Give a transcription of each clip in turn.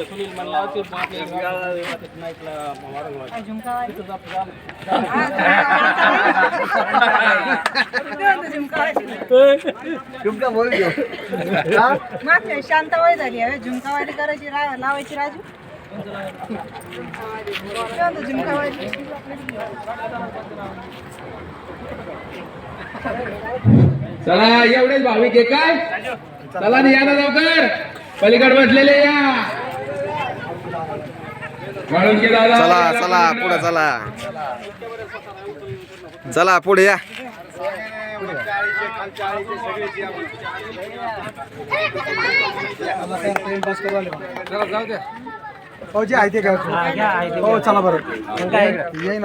सुनील म्हणला? ते बोल शांत वय झाली आहे झुमकावाली करायची लावायची राजू शांत चला एवढेच भाविक आहे काय चला ना या ना लवकर. पलीकड बसलेले या. म्हणून की दादा. चला चला पुढे चला. चला पुढे या. हो जे आहे ते काय हो चला बरं. येईन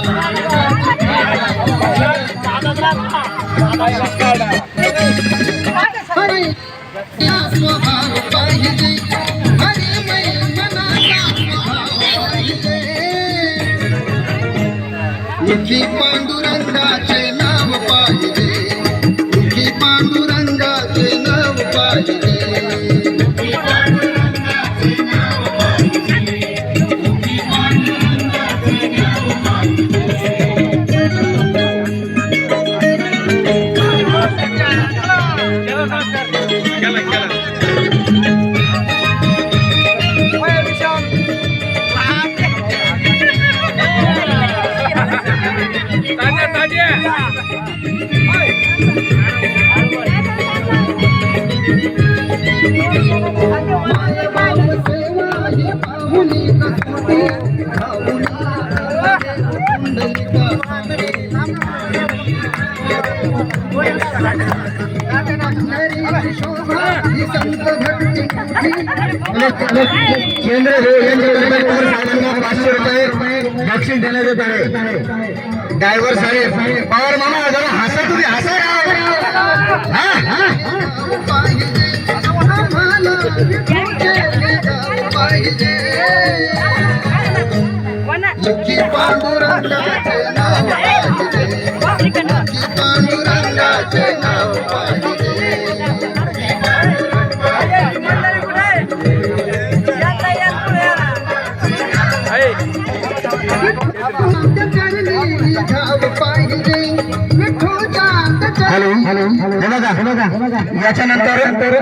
हरी या केंद्र पाचशे रुपये बक्षीस देण्यात येत आहे ड्रायव्हर साहेब पवार मामा जरा हसा तुम्ही हसा राव. हा, याच्यानंतर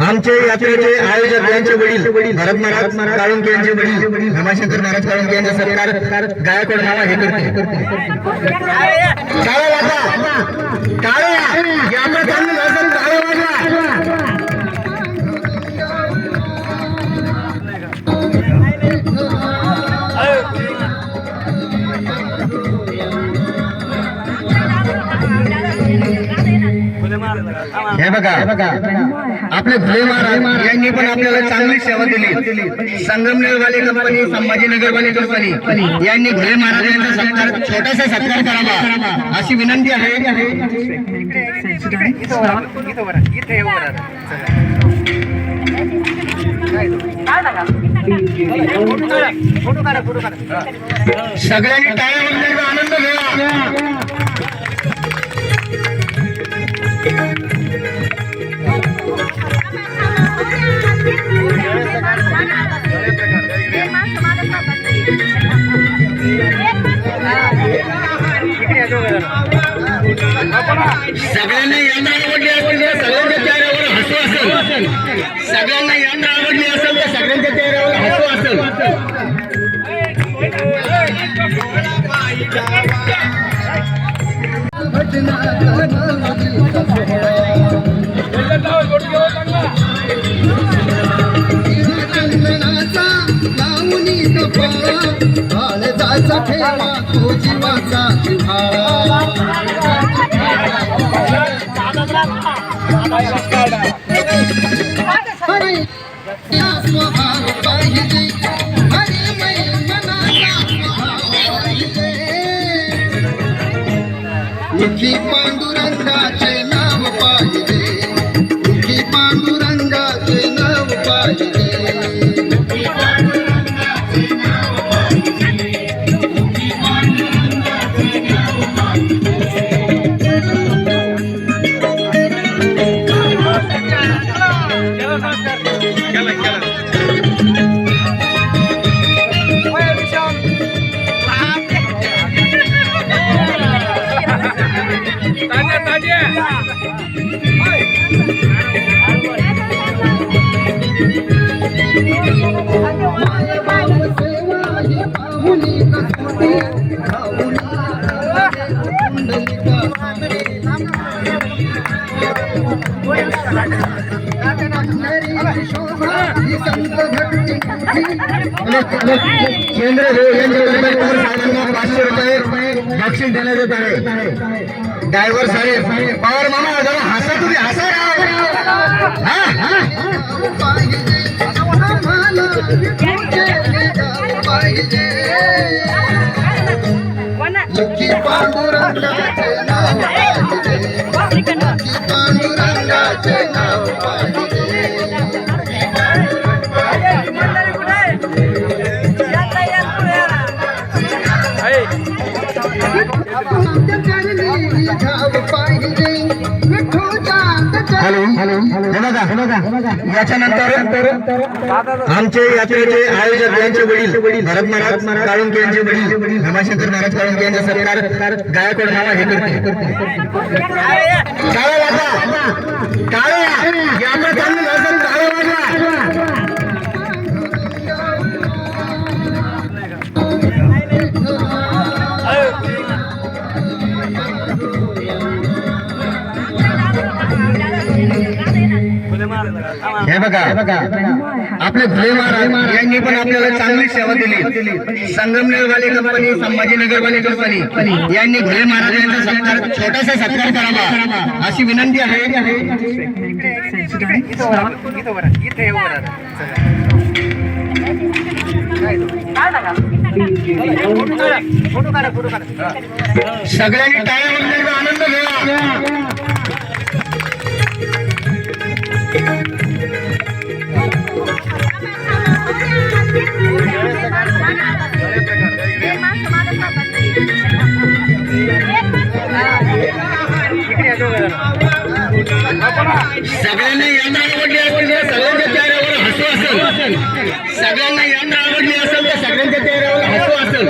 आमचे यात्रेचे आयोजक यांचे वडील भरत महाराज काळुंके यांचे वडील भीमाशंकर महाराज काळुंके यांचा सरकार गायकवाड नावा हे करते. काळे वाजा. काळे यात्रा चालली असेल काळे वाजा बघा. आपले भुले महाराज यांनी पण आपल्याला चांगली सेवा दिली. संगमनेर वाली कंपनी संभाजीनगर वाली कंपनी यांनी भुले महाराज यांचा सत्कार छोटासा सत्कार करावा अशी विनंती आहे. सगळ्यांनी टाळ्या आनंद घ्या. सगळ्यांना यात्रा आवडली असेल तर सगळ्यांच्या चेहऱ्यावर हसू असेल. सगळ्यांना यात्रा आवडली असेल तर सगळ्यांच्या चेहऱ्यावर हसू असेल. भजना रंगाचा खेळा तो जीवाचा पांडुरंग ताज्या सेवा केंद्र साहेबांना पाचशे रुपये बक्षीस देण्यात येत आहे ड्रायव्हर साहेब पवार मामा जरा हसा तुम्ही हसा राव. हॅलो हॅलो हे बघा हे बघा. याच्यानंतर आमचे यात्रेचे आयोजक यांचे वडील भरत महाराज काळुंके यांचे वडील भीमाशंकर महाराज काळुंके यांचा सत्कार गायकवाड मामा हे करते. टाळ्या वाजवा टाळ्या यात्रा चालली हे बघा आपले धुळे महाराज यांनी पण आपल्याला चांगली सेवा दिली. संगमनेरवाली कंपनी संभाजीनगरवाली कंपनी यांनी धुळे महाराज यांचा सत्कार छोटासा सत्कार करावा अशी विनंती आहे. सगळ्यांनी टाळ्या आनंद घ्या. सगळ्यांना यांना आवडली असेल तर सगळ्यांच्या चेहऱ्यावर हसू असेल सगळ्यांना यांना आवडली असेल तर सगळ्यांच्या चेहऱ्यावर हसू असेल